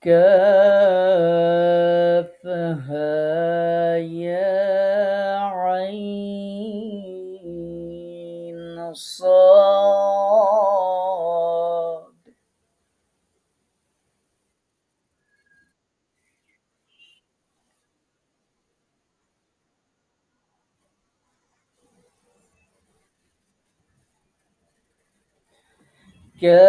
كافها يا عين صاد. كافها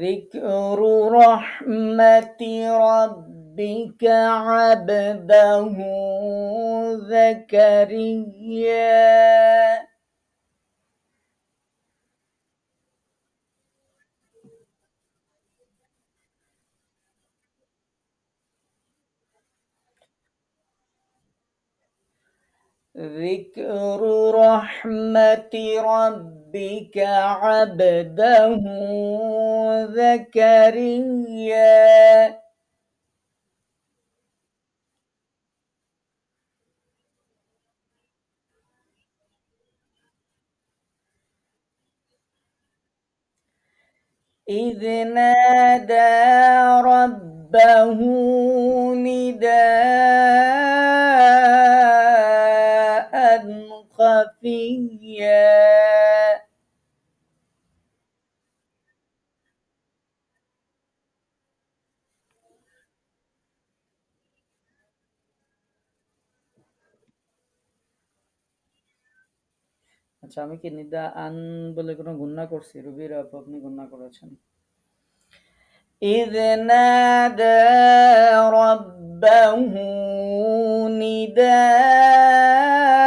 ذكر رحمة ربك عبده زكريا. ذكر رحمة ربك عبده زكريا. إذ نادى ربه نداء خفيا আচ্ছা আমি কি নিদা আন বলে কোনো গুন্না করছি রুবির আপু আপনি গুন্না করেছেন إذ نادى ربه نداء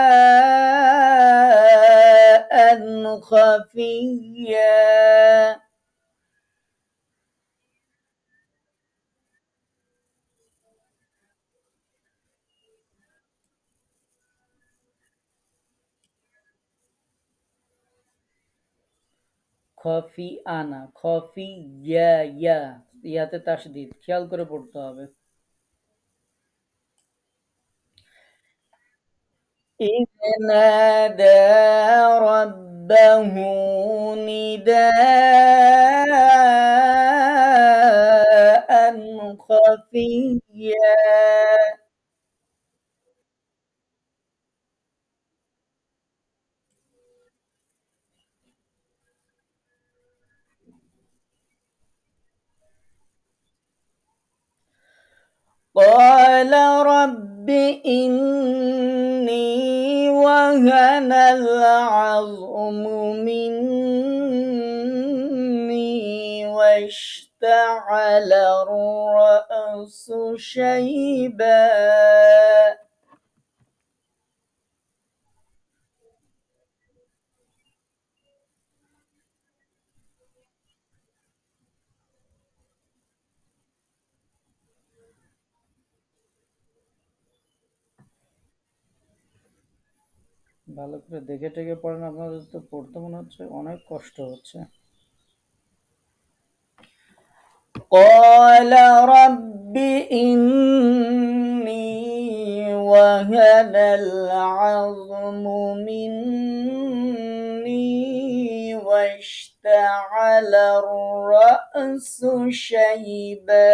خفيا খফি আনা খফি ইয়া ইয়া ইয়াতে তাসদিদ খেয়াল করে পড়তে হবে إذ نادى ربه نداء خفيا قال رب إني وهن العظم مني واشتعل الرأس شيبا. ভালো করে দেখে টেকে পড়েন আপনাদের তো পড়তে মনে হচ্ছে অনেক কষ্ট হচ্ছে قال رب إني وهن العظم مني واشتعل الرأس شيبا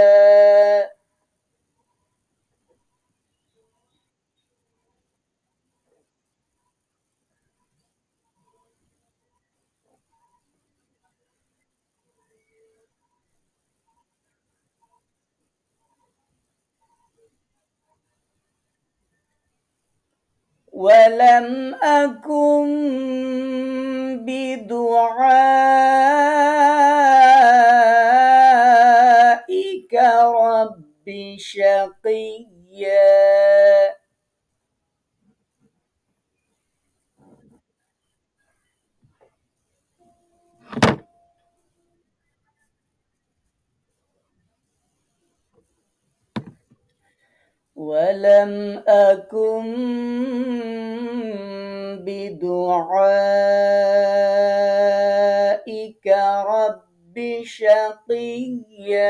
ولم أكن بدعائك رب شقيا. ولم أكن بدعائك رب شقيا.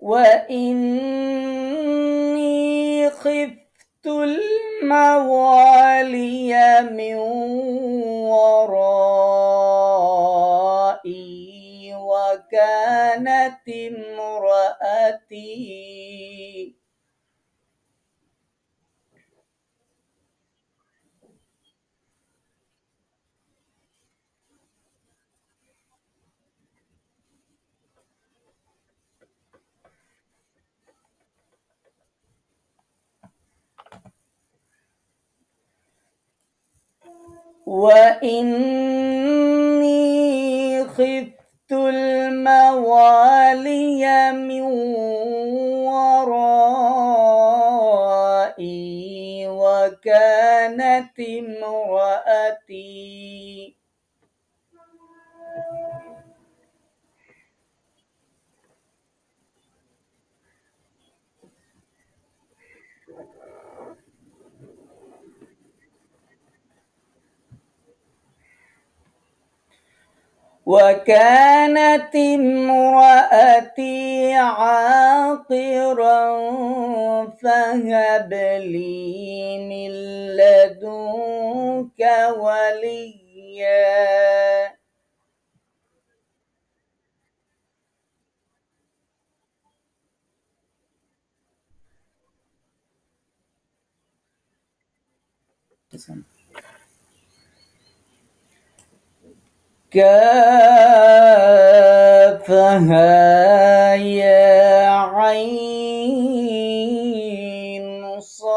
وإني خفت الموالي من ورائي وكانت امرأتي been وكانت امرأتي عاقرا فهب لي من لدنك وليا. كافها يا عين صاد.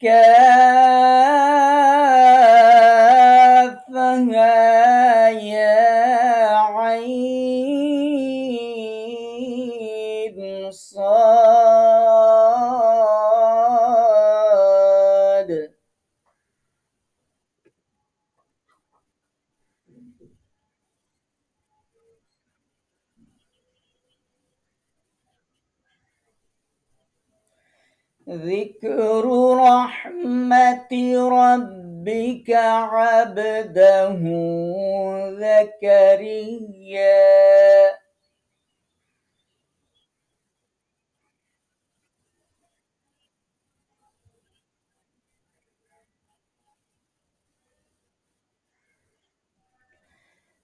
كافها ربك عبده زكريا.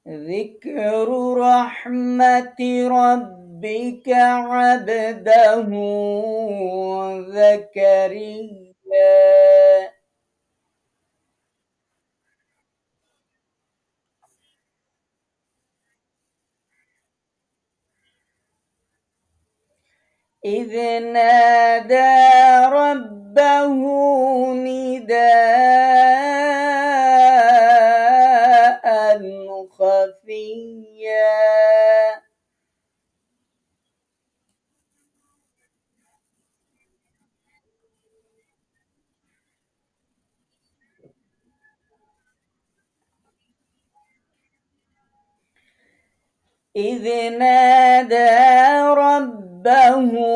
ذكر رحمة ربك عبده زكريا. إذ نادى ربه نداء خفيا. إذ نادى ربه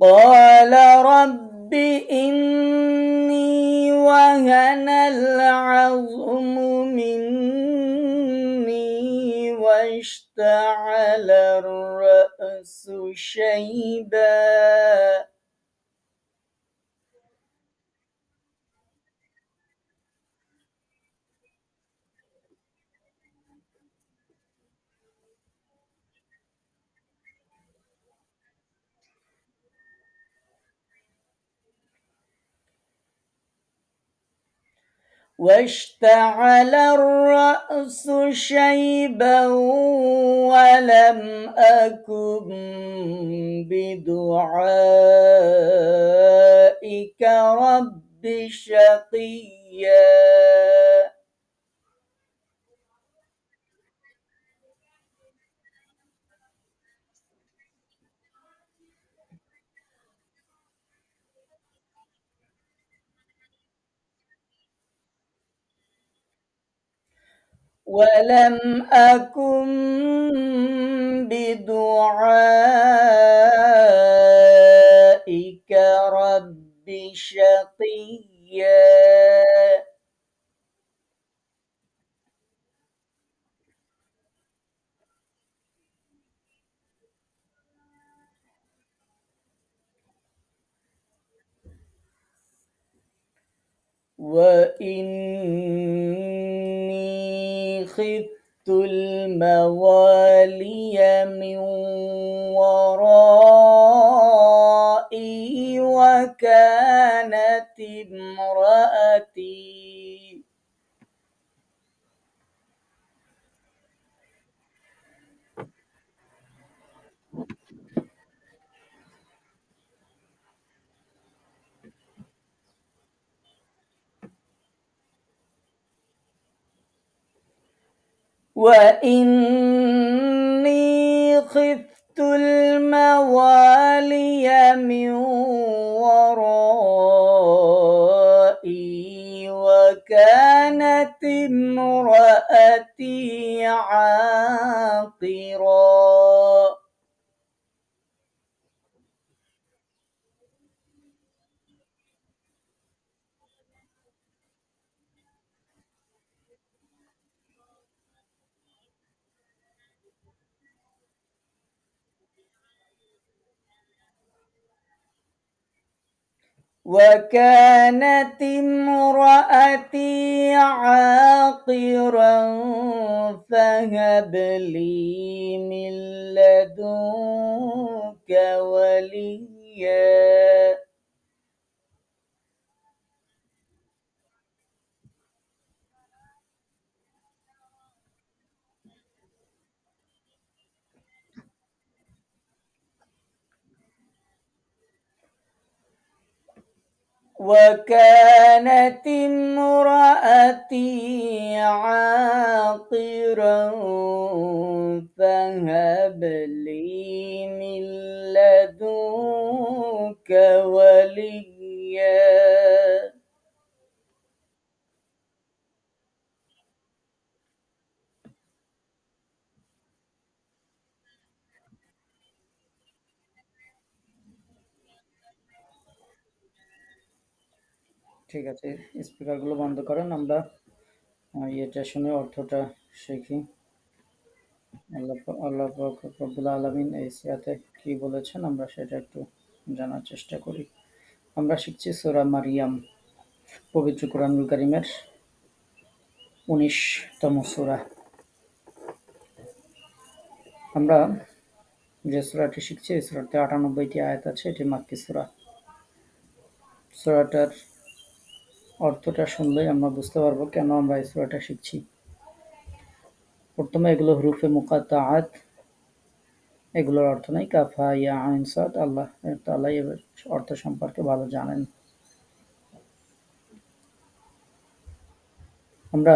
قال رب إني وهن العظم مني واشتعل الرأس شيبا واشتعل الرأس شيبا ولم أكن بدعائك رب شقيا. ولم أكن بدعائك رب شقيا. وإني خفت الموالي من ورائي وكانت وإني وكانت امرأتي عاقرا فهب لي من لدنك وليا. وكانت امرأتي عاقرا فهب لي من لدنك وليا. ঠিক আছে স্পিকারগুলো বন্ধ করেন, আমরা ইয়েটা শুনে অর্থটা শিখি। আল্লাহ আলমিন এই সিয়াতে কি বলেছেন, আমরা সেটা একটু জানার চেষ্টা করি। আমরা শিখছি সোরা মারিয়াম, পবিত্র কোরআনুল করিমের উনিশতম সোরা। আমরা যে সোরাটি শিখছি সোরাতে আটানব্বইটি আয়াত আছে, এটি মাক্কি সোরা। সোরাটার অর্থটা শুনলেই আমরা বুঝতে পারব কেন আমরা এই সোরাটা শিখছি। প্রথমে এগুলো হরুফে মুকাত্তাআত, এগুলোর অর্থ নাই, কাফা ইয়া আইন সাদ, আল্লাহ তাআলা এর অর্থ সম্পর্কে ভালো জানেন। আমরা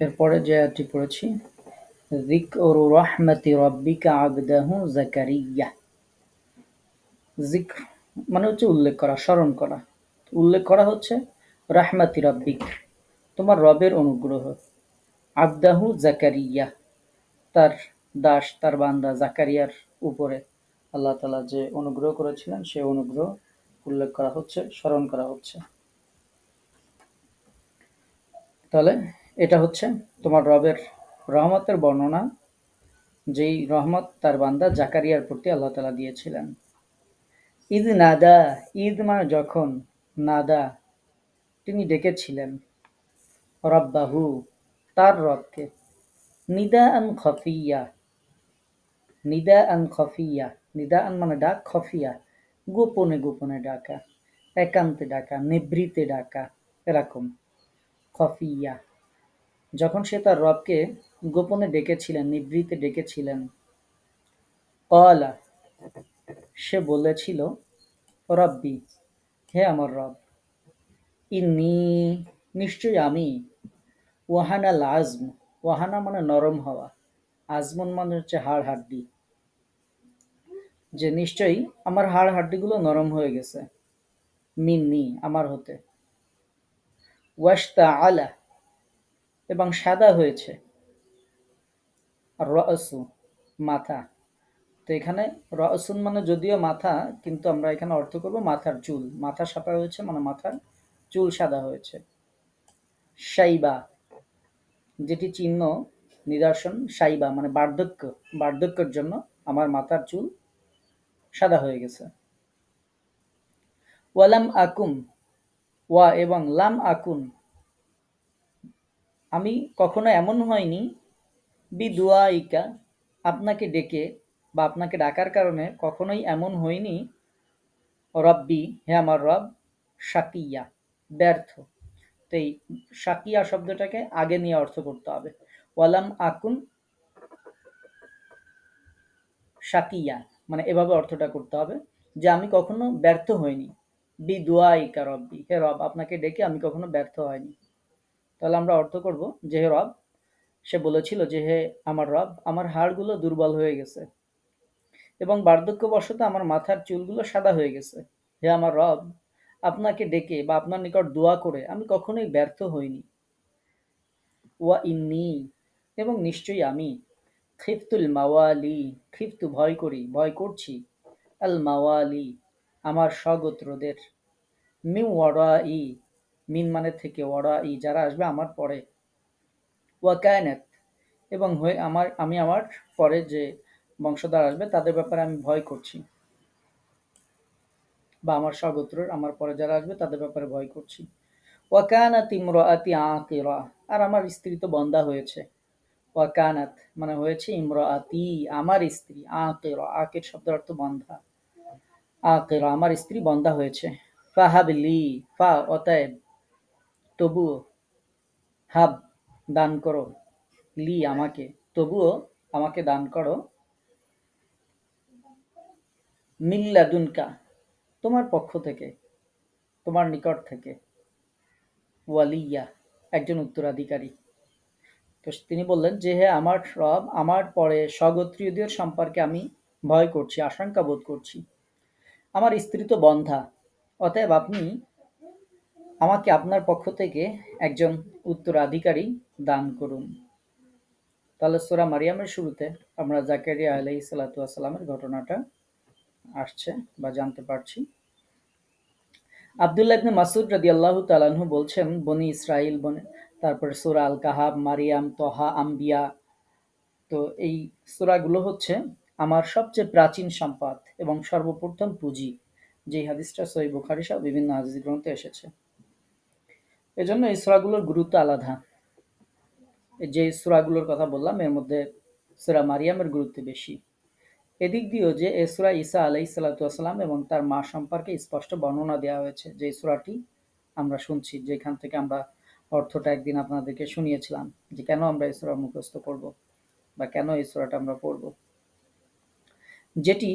এরপরে যে আয়াতটি পড়েছি, যিকরু রাহমাতি রাব্বিকা আবদাহু জাকারিয়া যিকর মানে হচ্ছে উল্লেখ করা, স্মরণ করা। উল্লেখ করা হচ্ছে, রাহমাতি রাব্বিক, তোমার রবের অনুগ্রহ। আবদাহু জাকারিয়া, তার দাস, তার বান্দা জাকারিয়ার উপরে। আল্লাহ তালা যে অনুগ্রহ করেছিলেন, সে অনুগ্রহ উল্লেখ করা হচ্ছে, স্মরণ করা হচ্ছে। তাহলে এটা হচ্ছে তোমার রবের রহমতের বর্ণনা, যেই রহমত তার বান্দা জাকারিয়ার প্রতি আল্লাহ তালা দিয়েছিলেন। ঈদ নাদা ঈদ মানে যখন নাদা তিনি ডেকেছিলেন। রব্বাহু, তার রবকে নিদা আন খফিয়া। নিদা আন খফিয়া নিদা আন মানে ডাক, খফিয়া। গোপনে গোপনে ডাকা, একান্তে ডাকা নিবৃতে ডাকা, এরকম। খফিয়া। যখন সে তার রবকে গোপনে ডেকেছিলেন নিবৃতে ডেকেছিলেন কলা সে বলেছিল, রব্বি হে আমার রব, ইন্নি নিশ্চয়ই আমি। ওয়াহানা লাজম, ওয়াহানা মানে নরম হওয়া, আজমন মানে হচ্ছে হাড় হাড্ডি। যে নিশ্চয়ই আমার হাড় হাড্ডিগুলো নরম হয়ে গেছে। মিন্নি, আমার হতে। ওয়াস্তা আলা, এবং সাদা হয়েছে। রসু, মাথা। তো এখানে রসুন মানে যদিও মাথা, কিন্তু আমরা এখানে অর্থ করব মাথার চুল। মাথা সাদা হয়েছে মানে মাথার চুল সাদা হয়েছে। সাইবা, যেটি চিহ্ন নিদর্শন, সাইবা মানে বার্ধক্য। বার্ধক্যের জন্য আমার মাথার চুল সাদা হয়ে গেছে। ওয়ালাম আকুম, ওয়া এবং লাম আকুন। আমি কখনো এমন হয়নি। বি ইকা আপনাকে ডেকে বা আপনাকে ডাকার কারণে কখনোই এমন হয়নি। রব্বি, হে আমার রব সাকিয়া ব্যর্থ। তো এই সাকিয়া শব্দটাকে আগে নিয়ে অর্থ করতে হবে। ওয়ালাম আকুন সাকিয়া মানে এভাবে অর্থটা করতে হবে যে আমি কখনো ব্যর্থ হইনি। বি ইকা রব্বি, হে রব, আপনাকে ডেকে আমি কখনো ব্যর্থ হয়নি তাহলে আমরা অর্থ করব যে হে রব, সে বলেছিল যে হে আমার রব, আমার হাড়গুলো দুর্বল হয়ে গেছে। এবং বার্ধক্যবশত আমার মাথার চুলগুলো সাদা হয়ে গেছে। হে আমার রব, আপনাকে ডেকে বা আপনার নিকট দোয়া করে আমি কখনোই ব্যর্থ হইনি। ওয়া ইন্নি, এবং নিশ্চয়ই আমি। খিফতুল মাওয়ালি, খিফতু ভয় করি, ভয় করছি। আল মাওয়ালি, আমার স্বগোত্রদের মিউ ওয়ারা ই মিন মানে থেকে ওয়ারা ই যারা আসবে আমার পরে। ওয়া ওয়াকায়নাত এবং হয়ে আমার, আমি আমার পরে যে বংশধর আসবে, তাদের ব্যাপারে আমি ভয় করছি। বা আমার স্বগোত্রের আমার পরে যারা আসবে, তাদের ব্যাপারে ভয় করছি। ওয়াকানাত ইমরাতি আকিরা, আর আমার স্ত্রী তো বন্দা হয়েছে। ওয়াকানাত মানে হয়েছে ইমরাতি, আমার স্ত্রী, আকিরা, আকির শব্দের অর্থ বন্ধা। আকিরা, আমার স্ত্রী বন্দা হয়েছে। ফাহাবলি, ফা, অতএব তবুও হাব, দান করো। লি, আমাকে, তবুও আমাকে দান করো। মিল্লাদুনকা তোমার পক্ষ থেকে, তোমার নিকট থেকে। ওয়ালিয়া, একজন উত্তরাধিকারী। তো তিনি বললেন যে হ্যাঁ আমার রব, আমার পরে স্বগোত্রীয়দের সম্পর্কে আমি ভয় করছি, আশঙ্কা বোধ করছি। আমার স্ত্রী তো বন্ধা, অতএব আপনি আমাকে আপনার পক্ষ থেকে একজন উত্তরাধিকারী দান করুন। তাহলে সোরা মারিয়ামের শুরুতে আমরা জাকারিয়া আলাই সালাতামের ঘটনাটা আসছে বা জানতে পারছি। আবদুল্লাহ ইবনে মাসুদ রাদি আল্লাহ তালাহু বলছেন, বনি ইসরাইল বনে, তারপরে সুরা আল কাহাব মারিয়াম, তহা, আম্বিয়া, তো এই সুরাগুলো হচ্ছে আমার সবচেয়ে প্রাচীন সম্পদ এবং সর্বপ্রথম পুঁজি যে হাদিসটা সই বুখারি সহ বিভিন্ন হাদিস গ্রন্থে এসেছে। এজন্য এই সুরাগুলোর গুরুত্ব আলাদা। যে সুরাগুলোর কথা বললাম, এর মধ্যে সুরা মারিয়ামের গুরুত্ব বেশি। এদিক দিয়েও যে এ সুরা ঈসা আলাই সাল্লাতাম এবং তার মা সম্পর্কে স্পষ্ট বর্ণনা দেওয়া হয়েছে, যে সুরাটি আমরা শুনছি, যেখান থেকে আমরা অর্থটা একদিন আপনাদেরকে শুনিয়েছিলাম, যে কেন আমরা এই সুরা মুখস্থ করব বা কেন এই সুরাটা আমরা পড়ব। যেটি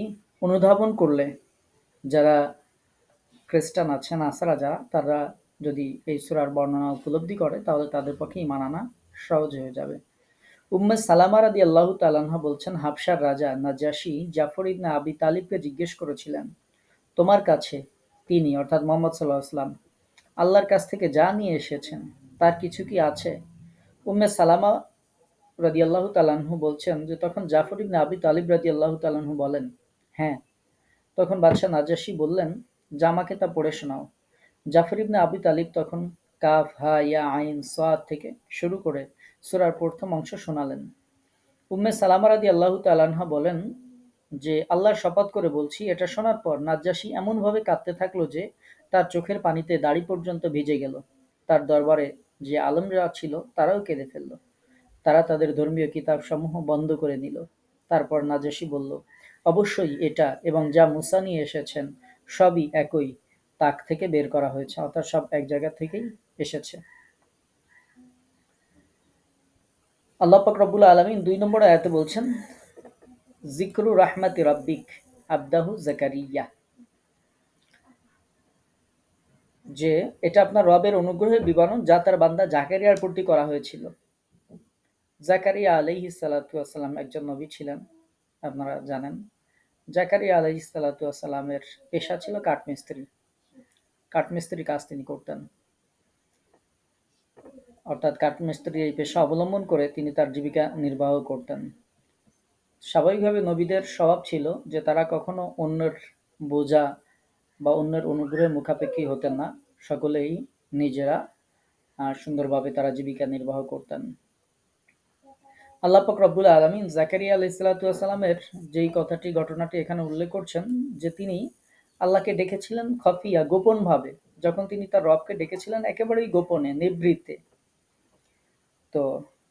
অনুধাবন করলে যারা খ্রিস্টান আছেন, আসারা যারা, তারা যদি এই সুরার বর্ণনা উপলব্ধি করে, তাহলে তাদের পক্ষে ইমান আনা সহজ হয়ে যাবে। উম্মে সালামা রাদি আল্লাহ তালাহা বলছেন হাবসার রাজা নাজাসি জাফর ইবনে আবি তালিবকে জিজ্ঞেস করেছিলেন, তোমার কাছে তিনি, অর্থাৎ মোহাম্মদ সাল্লাহ আসলাম আল্লাহর কাছ থেকে যা নিয়ে এসেছেন, তার কিছু কি আছে? উম্মে সালামা রাদি আল্লাহ তালাহু বলছেন যে, তখন জাফর ইবনে আবি তালিব রাদি আল্লাহ তালাহু বলেন হ্যাঁ। তখন বাদশাহ নাজাসি বললেন জামাকে তা পড়ে শোনাও। জাফর ইবনে আবি তালিব তখন কাফ, হা, ইয়া, আইন সাদ থেকে শুরু করে সুরার প্রথম অংশ শোনালেন। উম্মে সালামা রাদি আল্লাহ তালাহা বলেন যে, আল্লাহর শপথ করে বলছি, এটা শোনার পর নাজ্জাসী এমনভাবে কাঁদতে থাকল যে, তার চোখের পানিতে দাড়ি পর্যন্ত ভিজে গেল। তার দরবারে যে আলমরা ছিল, তারাও কেঁদে ফেলল। তারা তাদের ধর্মীয় কিতাব সমূহ বন্ধ করে নিল। তারপর নাজাসি বলল, অবশ্যই এটা এবং যা মুসা নিয়ে এসেছেন, সবই একই। তাক থেকে বের করা হয়েছে, অর্থাৎ সব এক জায়গা থেকেই এসেছে। আল্লাহ পাক রব্বুল আলমিন দুই নম্বর আয়াতে বলছেন জিক্রু রাহমাতি রব্বিক আবদাহু জাকারিয়া যে এটা আপনার রবের অনুগ্রহের বিবরণ যা তার বান্দা জাকারিয়ার প্রতি করা হয়েছিল। জাকারিয়া আলহি সালাতাম একজন নবী ছিলেন, আপনারা জানেন। জাকারিয়া আলহি সালাতামের পেশা ছিল কাঠমিস্ত্রি। কাঠমিস্ত্রি কাজ তিনি করতেন। অর্থাৎ কাঠমিস্ত্রি এই পেশা অবলম্বন করে তিনি তার জীবিকা নির্বাহ করতেন। স্বাভাবিকভাবে নবীদের স্বভাব ছিল যে তারা কখনো অন্যের বোঝা বা অন্যের অনুগ্রহের মুখাপেক্ষী হতেন না। সকলেই নিজেরা সুন্দরভাবে তারা জীবিকা নির্বাহ করতেন। আল্লাহ পাক রব্বুল আলমিন জাকারিয়া আলি সাল্লাতামের যেই কথাটি, ঘটনাটি এখানে উল্লেখ করছেন যে তিনি আল্লাহকে ডেকেছিলেন খফিয়া, গোপনভাবে। যখন তিনি তার রবকে ডেকেছিলেন, একেবারেই গোপনে নিবৃত্তে তো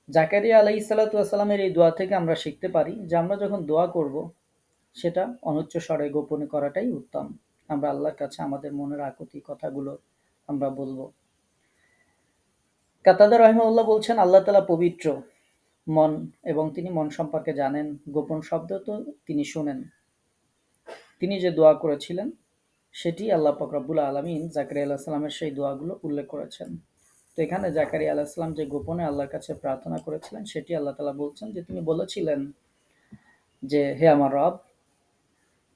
জাকারিয়া আলাই সাল্লাতামের এই দোয়া থেকে আমরা শিখতে পারি যে আমরা যখন দোয়া করব, সেটা অনুচ্চ স্বরে গোপনে করাটাই উত্তম। আমরা আল্লাহর কাছে আমাদের মনের আকুতি কথাগুলো আমরা বলব। কাতাদা রহমাউল্লাহ বলছেন, আল্লাহ তালা পবিত্র মন এবং তিনি মন সম্পর্কে জানেন, গোপন শব্দ তো তিনি শুনেন। তিনি যে দোয়া করেছিলেন, সেটি আল্লাহ ফকরাবুল আলমিন জাকারিয়া আল্লাহ সাল্লামের সেই দোয়াগুলো উল্লেখ করেছেন। তো এখানে জাকারিয়া আল্লাহ সাল্লাম যে গোপনে আল্লাহর কাছে প্রার্থনা করেছিলেন, সেটি আল্লাহ তালা বলছেন যে তিনি বলেছিলেন যে, হে আমার রব,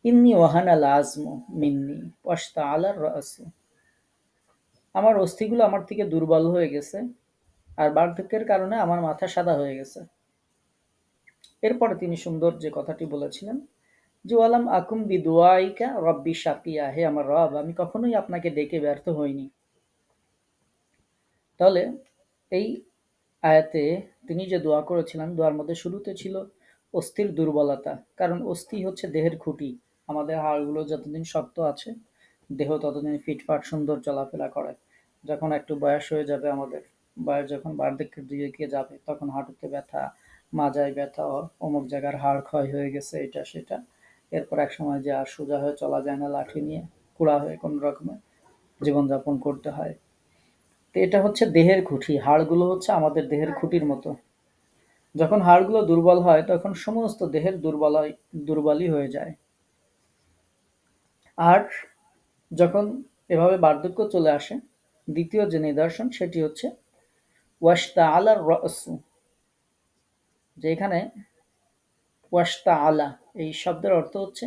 ইন্নি ওহান আল আজম মিন্নি ওয়াস্তা আলার রাসু। আমার অস্থিগুলো আমার থেকে দুর্বল হয়ে গেছে আর বার্ধক্যের কারণে আমার মাথা সাদা হয়ে গেছে। এরপরে তিনি সুন্দর যে কথাটি বলেছিলেন যে, ওয়ালাম আকুম বিদুয়াইকা রব্বি শাকিয়া, হে আমার রব, আমি কখনোই আপনাকে ডেকে ব্যর্থ হইনি। তাহলে এই আয়াতে তিনি যে দোয়া করেছিলেন, দোয়ার মধ্যে শুরুতে ছিল অস্থির দুর্বলতা। কারণ অস্থি হচ্ছে দেহের খুঁটি। আমাদের হাড়গুলো যতদিন শক্ত আছে, দেহ ততদিন ফিটফাট, সুন্দর চলাফেরা করে। যখন একটু বয়স হয়ে যাবে আমাদের, বয়স যখন বার্ধক্যের দিকে যাবে, তখন হাঁটুতে ব্যথা, মাজায় ব্যথা, অমুক জায়গার হাড় ক্ষয় হয়ে গেছে, এটা সেটা। এরপর এক সময় যে আর সোজা হয়ে চলা যায় না লাঠি নিয়ে, কুড়া হয়ে কোনো রকমের জীবনযাপন করতে হয়। তো এটা হচ্ছে দেহের খুঁটি হাড়গুলো হচ্ছে আমাদের দেহের খুঁটির মতো। যখন হাড়গুলো দুর্বল হয় তখন সমস্ত দেহের দুর্বল দুর্বলই হয়ে যায়। আর যখন এভাবে বার্ধক্য চলে আসে দ্বিতীয় যে নিদর্শন সেটি হচ্ছে ওয়াস্তা আলার রসু যে এখানে ওয়াস্তা আলা এই শব্দের অর্থ হচ্ছে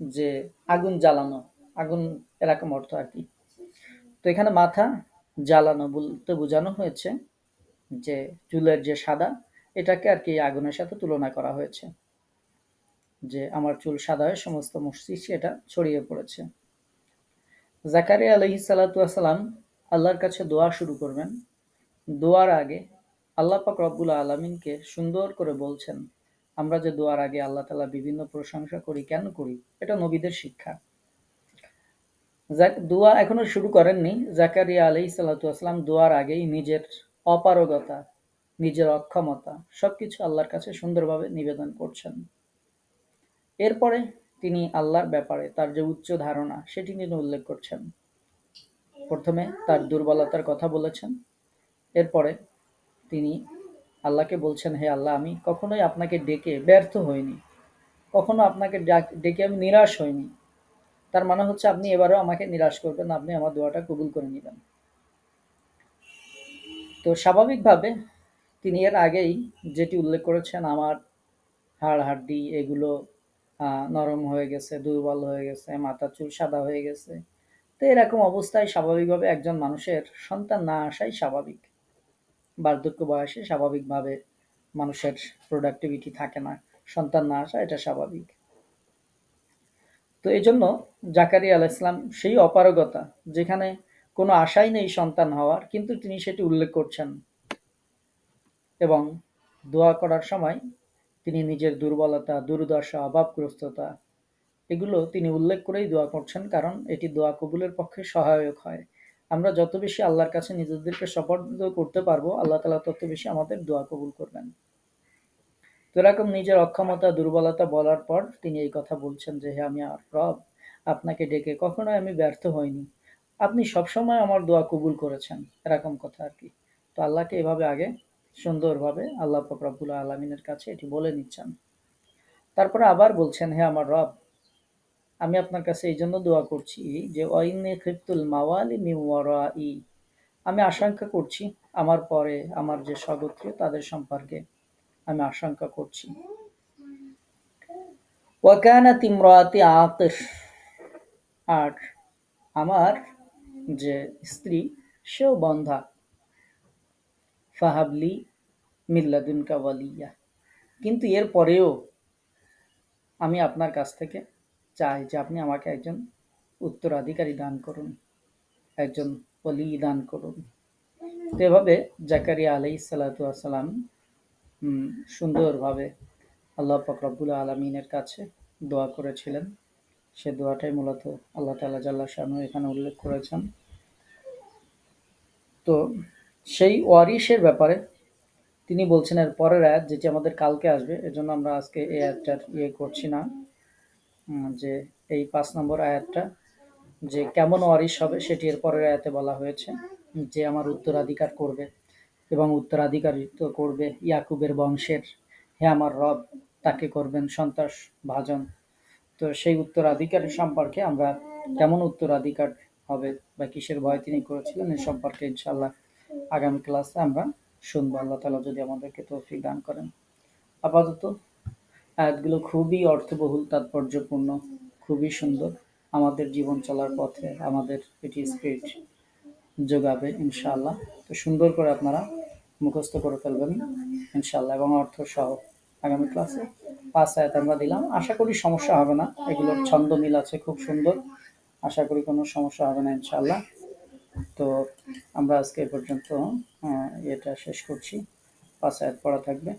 যে আগুন জ্বালানো আগুন এরকম অর্থ আর কি। তো এখানে মাথা জ্বালানো বলতে বোঝানো হয়েছে যে চুলের যে সাদা, এটাকে আর কি আগুনের সাথে তুলনা করা হয়েছে। যে আমার চুল সাদা হয়ে সমস্ত মস্তিষ্কে এটা ছড়িয়ে পড়েছে। জাকারিয়া আলহি সালাতাম আল্লাহর কাছে দোয়া শুরু করবেন। দোয়ার আগে আল্লাহ পাক রব্বুল আলমিনকে সুন্দর করে বলছেন, আমরা যে দোয়ার আগে আল্লাহ তালা বিভিন্ন প্রশংসা করি, কেন করি? এটা নবীদের শিক্ষা। দোয়া এখনও শুরু করেননি। জাকারিয়া আলি সাল্লাতাম দোয়ার আগেই নিজের অপারগতা, নিজের অক্ষমতা সব কিছু আল্লাহর কাছে সুন্দরভাবে নিবেদন করছেন। এরপরে তিনি আল্লাহর ব্যাপারে তার যে উচ্চ ধারণা, সেটি তিনি উল্লেখ করছেন। প্রথমে তার দুর্বলতার কথা বলেছেন। এরপরে তিনি আল্লাহকে বলছেন, হে আল্লাহ, আমি কখনোই আপনাকে ডেকে ব্যর্থ হইনি। কখনো আপনাকে ডেকে আমি নিরাশ হইনি। তার মানে হচ্ছে আপনি এবারও আমাকে নিরাশ করবেন, আপনি আমার দোয়াটা কবুল করে নেবেন। তো স্বাভাবিকভাবে তিনি এর আগেই যেটি উল্লেখ করেছেন, আমার হাড় হাড্ডি এগুলো নরম হয়ে গেছে, দুর্বল হয়ে গেছে, মাথা চুল সাদা হয়ে গেছে। তো এরকম অবস্থায় স্বাভাবিকভাবে একজন মানুষের সন্তান না আসাই স্বাভাবিক। বার্ধক্য বয়সে স্বাভাবিকভাবে মানুষের প্রোডাক্টিভিটি থাকে না, সন্তান না আসা এটা স্বাভাবিক। তো এই জন্য জাকারিয়া আল ইসলাম সেই অপারগতা যেখানে কোনো আশাই নেই সন্তান হওয়ার, কিন্তু তিনি সেটি উল্লেখ করছেন। এবং দোয়া করার সময় তিনি নিজের দুর্বলতা, দুর্দশা, অভাবগ্রস্ততা এগুলো তিনি উল্লেখ করেই দোয়া করছেন, কারণ এটি দোয়া কবুলের পক্ষে সহায়ক হয়। আমরা যত বেশি আল্লাহর কাছে নিজেদেরকে সপর্দ করতে পারব, আল্লাহ তালা তত বেশি আমাদের দোয়া কবুল করবেন। এরকম নিজের অক্ষমতা, দুর্বলতা বলার পর তিনি এই কথা বলছেন যে, হে আমি আর রব, আপনাকে ডেকে কখনোই আমি ব্যর্থ হইনি। আপনি সবসময় আমার দোয়া কবুল করেছেন। এরকম কথা আর কি। তো আল্লাহকে এভাবে আগে সুন্দরভাবে আল্লাহ ফকরাবুল আলমিনের কাছে এটি বলে নিচ্ছেন। তারপরে আবার বলছেন, হে আমার রব, আমি আপনার কাছে এই জন্য দোয়া করছি যে ওয়াইনে খিপ্তুল মাওয়ালি মিওয়ারা ই আমি আশঙ্কা করছি আমার পরে আমার যে স্বগোত্রীয় তাদের সম্পর্কে। আমি আশঙ্কা করছি। ওয়াকানাত ইমরাতি আকির আর আমার যে স্ত্রী, সেও বন্ধা। ফাহাবলি মিল্লাদুনকা ওয়ালিয়া। কিন্তু এর পরেও আমি আপনার কাছ থেকে চাই যে আপনি আমাকে একজন উত্তরাধিকারী দান করুন, একজন অলি দান করুন। তো এভাবে জাকারিয়া আলাই সালাতু আসসালাম সুন্দরভাবে আল্লাহ ফকরাবুল আলমিনের কাছে দোয়া করেছিলেন। সে দোয়াটাই মূলত আল্লাহ তালা জাল্লা শানু এখানে উল্লেখ করেছেন। তো সেই ওয়ারিসের ব্যাপারে তিনি বলছেন, এর পরের আয়াত যেটি আমাদের কালকে আসবে, এজন্য আমরা আজকে এই আয়াতটার ইয়ে করছি না। যে এই পাঁচ নম্বর আয়াতটা, যে কেমন ওয়ারিশ হবে সেটি এর পরের আয়াতে বলা হয়েছে। যে আমার উত্তরাধিকার করবে। এবং উত্তরাধিকারিত্ব করবে ইয়াকুবের বংশের। হে আমার রব, তাকে করবেন সন্ত্রাস ভাজন। তো সেই উত্তরাধিকারী সম্পর্কে আমরা কেমন উত্তরাধিকার হবে বা কিসের ভয় তিনি করেছিলেন এই সম্পর্কে ইনশাল্লাহ আগামী ক্লাসে আমরা শুনব। আল্লাহ তালা যদি আমাদেরকে তৌফিক দান করেন। আপাতত আয়াতগুলো খুবই অর্থবহুল, তাৎপর্যপূর্ণ, খুবই সুন্দর। আমাদের জীবন চলার পথে আমাদের এটি স্পিরিট যোগাবে ইনশাআল্লাহ। তো সুন্দর করে আপনারা মুখস্থ করে ফেলবেন ইনশাল্লাহ এবং অর্থ সহ আগামী ক্লাসে পাঁচ আয়াত আমরা দিলাম। আশা করি সমস্যা হবে না। এগুলোর ছন্দ মিল আছে, খুব সুন্দর। আশা করি কোনো সমস্যা হবে না ইনশাল্লাহ তো আমরা আজকে এ পর্যন্ত এটা শেষ করছি। পাঁচ আয়াত পড়া থাকবে।